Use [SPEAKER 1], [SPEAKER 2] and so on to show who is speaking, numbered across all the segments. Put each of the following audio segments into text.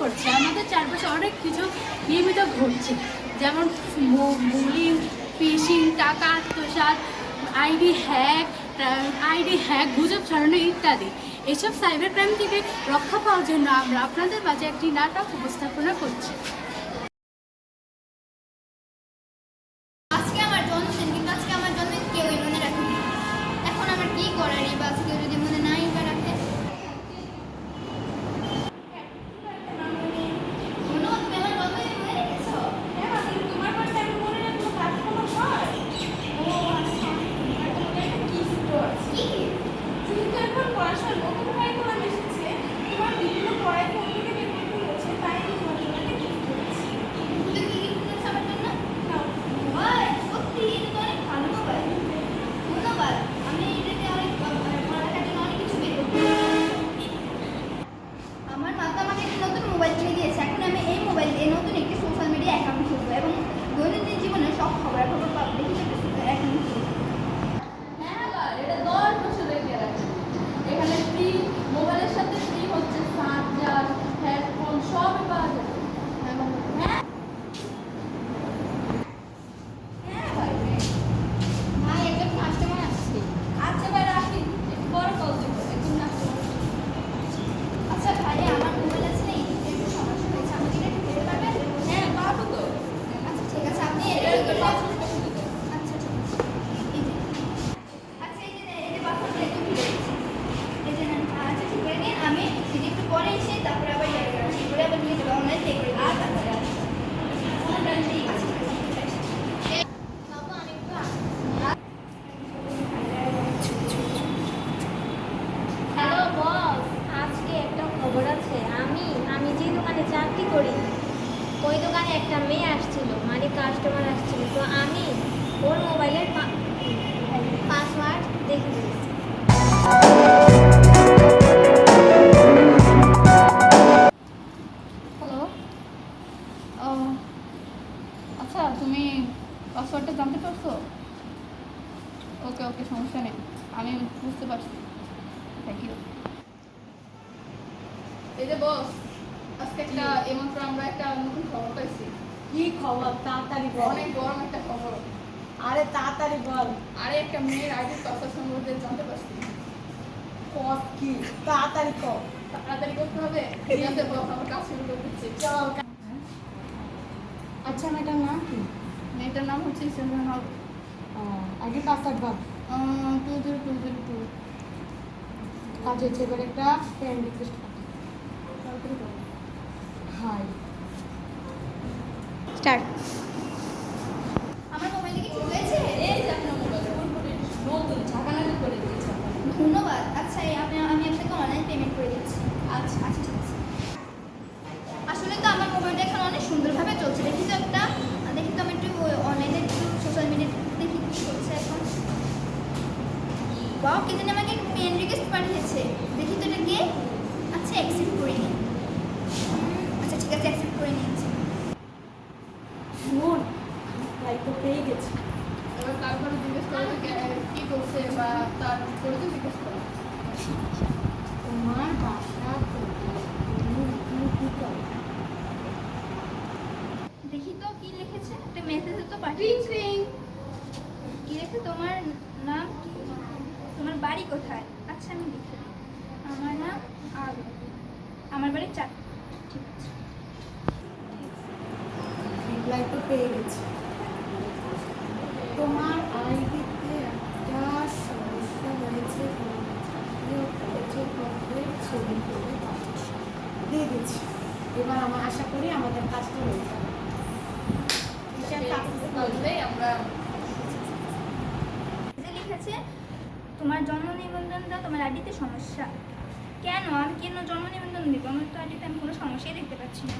[SPEAKER 1] করছে। আমাদের চারপাশে অনেক কিছু নিয়মিত ঘটছে। যেমন বুলিং ফিশিং, টাকা আত্মসাত আইডি হ্যাক আইডি হ্যাক, গুজব ছড়ানো ইত্যাদি। এসব সাইবার ক্রাইম থেকে রক্ষা পাওয়ার জন্য আমরা আপনাদের মাঝে একটি নাটক উপস্থাপনা করছি
[SPEAKER 2] আজকে আমার জন্মদিন কিন্তু আজকে আমার জন্মদিন কেউই মনে রাখেনি এখন আমার কি করার এই বাস কেউ যদি মনে নাই বা রাখে শোনো, তুমি আমার জন্মদিন মনে রেখেছো? কি? তুমি কি gift কিনেছো আমার জন্য? ভাই, সত্যি, এটা তো অনেক ভালো মোবাইল। ধন্যবাদ। আমি এটাতে অনেক, আহ, পড়ালেখার জন্য অনেক কিছু বের করতে পারব। আমার মা তো আমাকে একটা নতুন মোবাইল কিনে দিয়েছে এখন আমি এই মোবাইল দিয়ে নতুন একটি সোশ্যাল মিডিয়া অ্যাকাউন্ট খুলবো এবং দৈনন্দিন জীবনের সব খবরাখবর পাবো দেখি তো একটা অ্যাকাউন্ট খুলবো
[SPEAKER 3] হ্যাঁ আবার এটা দশ বছরের গ্যারান্টি এখানে ফ্রি মোবাইলের সাথে ফ্রি হচ্ছে চার্জার হেডফোন সবই পাওয়া যাবে হ্যাঁ
[SPEAKER 2] হ্যাঁ ভাই ভাই একজন কাস্টমার আসছে
[SPEAKER 3] আচ্ছা ভাই রাখি একটু বড় কল দেবো একদম না
[SPEAKER 2] আচ্ছা ভাই আমার মোবাইল আছে না এদিকে একটু সমস্যা হয়েছে আমাকে এটা একটু দিতে পারবেন
[SPEAKER 3] হ্যাঁ পাবো তো
[SPEAKER 2] আচ্ছা ঠিক আছে আপনি এটা
[SPEAKER 3] এটা
[SPEAKER 2] কি
[SPEAKER 3] একটু
[SPEAKER 2] করবেন?
[SPEAKER 3] পাঁচ মিনিট দিতে
[SPEAKER 2] আচ্ছা ঠিক আছে এই যে আচ্ছা এই যে এই যে বাসনটা একটু ধুয়ে দিচ্ছি এই যে নেন। আচ্ছা ঠিক করে নিন আমি এই একটু পরে এসে তারপরে আবার করে আবার নিয়ে যাব অনলাইন পে করে তারপরে অনলাইন ঠিক আছে
[SPEAKER 4] কাস্টমার আসছিল। তো আমি ওর মোবাইলের পাসওয়ার্ড দেখে
[SPEAKER 3] এই যে বস আজকে একটা এইমাত্র আমরা একটা নতুন খবর পাইছি।
[SPEAKER 1] কি খবর? তাড়াতাড়ি বল।
[SPEAKER 3] অনেক গরম একটা খবর।
[SPEAKER 1] আরে তাড়াতাড়ি বল।
[SPEAKER 3] আরে একটা মেয়ের আইডির তথ্য সম্বন্ধে জানতে পারছি।
[SPEAKER 1] কস কি? তাড়াতাড়ি কর
[SPEAKER 3] তাড়াতাড়ি করতে হবে? ঠিক আছে বস আমার কাজ শুরু করে দিচ্ছি।
[SPEAKER 1] চল। আচ্ছা ম্যাডাম নাম কি?
[SPEAKER 3] মেয়েটার নাম হচ্ছে সিমরান হক
[SPEAKER 1] আগে পাসওয়ার্ড বল।
[SPEAKER 3] Two zero two zero two
[SPEAKER 1] কাজ হচ্ছে এবার একটা ফ্রেন্ড রিকোয়েস্ট
[SPEAKER 4] স্টার্ট
[SPEAKER 2] আমার মোবাইলে কি ঠিক হয়েছে
[SPEAKER 3] এই যে আপনার মোবাইলে পুরোপুরি নতুন ঝাঁকানাকি করে দিয়েছে আপনাকে।
[SPEAKER 2] ধন্যবাদ আচ্ছা এই আমি আমি আপনাকে অনলাইন পেমেন্ট করে দিচ্ছি আচ্ছা আচ্ছা ঠিক আছে আসলে তো আমার মোবাইলটা এখন অনেক সুন্দরভাবে চলছে দেখি তো একটা দেখি তো আমি একটু অনলাইনে একটু সোশ্যাল মিডিয়াতে দেখি কি চলছে এখন বাও কে জানি আমাকে পেন রিকোয়েস্ট পাঠিয়েছে দেখি তো এটা কে আচ্ছা অ্যাকসেপ্ট করে নিই আচ্ছা ঠিক আছে অ্যাকসেপ্ট করে নিয়েছি
[SPEAKER 1] শুন তো পেয়ে গেছি।
[SPEAKER 3] এবার তারপরে জিজ্ঞেস করে কি করছে বা তার পরিচয় জিজ্ঞেস করো।
[SPEAKER 1] তোমার বাসা
[SPEAKER 2] দেখি তো কি লিখেছে। একটা মেসেজ তো পাঠিয়েছে। কি লেখে তোমার নাম কি? তোমার বাড়ি কোথায়? আচ্ছা আমি লিখে আমার নাম আরু। আমার বাড়ি চার ঠিক আছে
[SPEAKER 1] রিপ্লাই তো পেয়ে গেছি। তোমার আইডিতে একটা সমস্যা হয়েছে ছবি করে দিয়ে দিচ্ছি। এবার আমার আশা করি আমাদের কাজটা হয়ে যাবে।
[SPEAKER 2] লিখেছে তোমার জন্ম নিবন্ধনটা তোমার আইডিতে সমস্যা। কেন? আমি কেন জন্ম নিবন্ধন দিব আমার তো আইডিতে আমি কোনো সমস্যাই দেখতে পাচ্ছি না।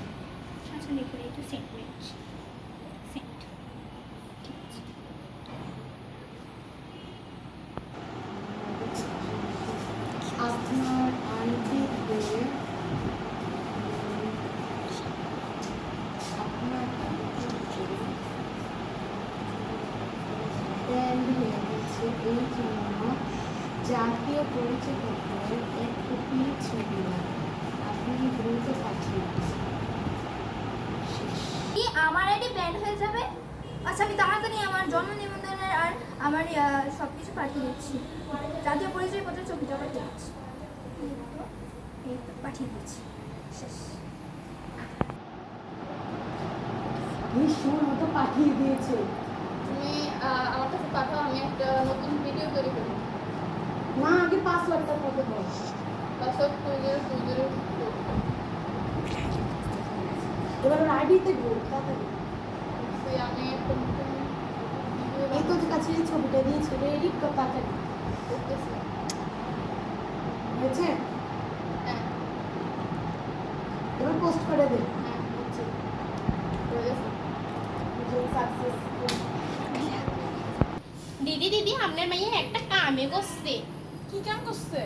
[SPEAKER 2] আচ্ছা লিখে একটু সেন্ড করে
[SPEAKER 1] ছবির জন্য জাতীয় পরিচয়পত্রের এক কপি ছবি আপনি কি দ্রুত পাঠিয়ে আমার
[SPEAKER 2] আইডি ব্যান হয়ে যাবে? আচ্ছা আমি তাড়াতাড়ি আমার জন্ম নিবন্ধনের আর আমার সব কিছু পাঠিয়ে দিচ্ছি। জাতীয় পরিচয়পত্রের ছবিটা পাঠিয়ে দিচ্ছি? পাঠিয়ে দিচ্ছি। শেষ।
[SPEAKER 1] ভীষণ মতো পাঠিয়ে দিয়েছে।
[SPEAKER 3] তুমি আমার কাছে পাঠাও আমি একটা নতুন ভিডিও তৈরি করি
[SPEAKER 1] না আগে পাসওয়ার্ডটা কত বল
[SPEAKER 3] password two zero two zero
[SPEAKER 1] এবার আইডিতে তাড়াতাড়ি
[SPEAKER 3] আমি
[SPEAKER 1] এই তোর কাছে এই ছবিটা দিয়েছে এডিট কর তাড়াতাড়ি।
[SPEAKER 3] করতেছি।
[SPEAKER 1] হয়েছে?
[SPEAKER 3] হ্যাঁ।
[SPEAKER 1] এবার পোস্ট করে দে।
[SPEAKER 3] হ্যাঁ হচ্ছে
[SPEAKER 1] সাকসেসফুল
[SPEAKER 5] দিদি দিদি আপনার মাইয়া একটা কামে করছে
[SPEAKER 3] কি কাম করছে?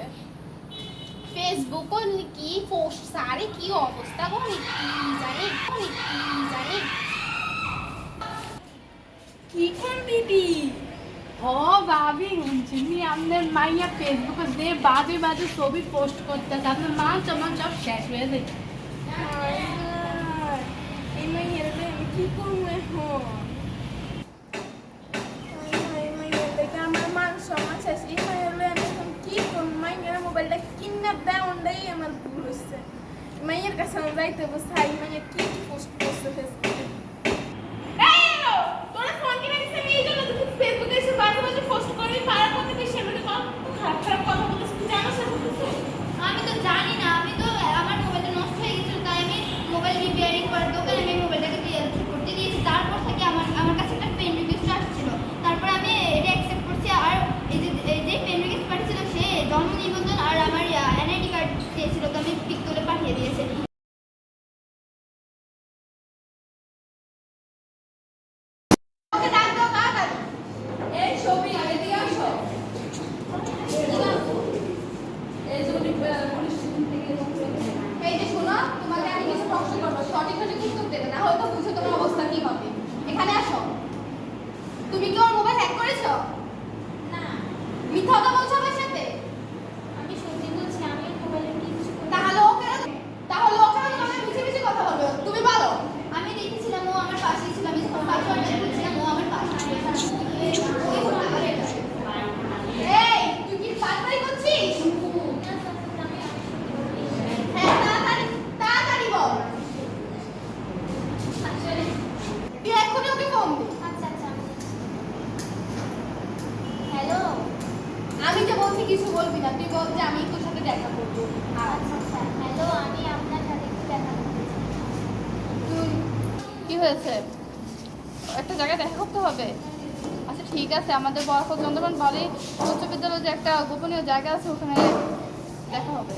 [SPEAKER 5] ফেসবুক কি পোস্ট সারে কি অবস্থা করে কি জানি কি জানি।
[SPEAKER 3] কি কোন দিদি?
[SPEAKER 1] ও ভাবি শুনছি আমাদের মাইয়া ফেসবুকে দে বাজে বাজে ছবি পোস্ট করতেছে আপনার মান চমান সব শেষ হয়ে যায়।
[SPEAKER 3] এই মাইয়ের আমি কি করব? আসো
[SPEAKER 5] তুমি কি ওর মোবাইল হ্যাক করেছ
[SPEAKER 2] না
[SPEAKER 5] মিথ্যা কথা বলছো আমার সাথে
[SPEAKER 2] আমি সত্যি বলছি আমি মোবাইলে কিছু করিনি।
[SPEAKER 5] তাহলে ও কেন তাহলে ও কেন তোমাকে মিছে মিছে কথা বলবে তুমি বলো
[SPEAKER 2] আমি দেখেছিলাম ও আমার পাশেই ছিল আমি যখন পাসওয়ার্ডটা খুঁজছিলাম ও আমার পাশে ছিল
[SPEAKER 5] এই তুই কি পাগলামি করছিস হ্যাঁ তাড়াতাড়ি তাড়াতাড়ি বল তুই এক্ষুনি ওকে ফোন দে
[SPEAKER 2] আচ্ছা আচ্ছা হ্যালো
[SPEAKER 5] আমি যে বলছি কিছু বলবি না তুই বল যে আমি তোর সাথে দেখা করব।
[SPEAKER 2] আচ্ছা আচ্ছা হ্যালো আমি আপনার সাথে একটু দেখা করতে চাই।
[SPEAKER 5] তুই কি হয়েছে? একটা জায়গায় দেখা করতে হবে? আচ্ছা ঠিক আছে আমাদের বরফ চন্দ্রমান বলে উচ্চ বিদ্যালয়ে যে একটা গোপনীয় জায়গা আছে ওখানে দেখা হবে।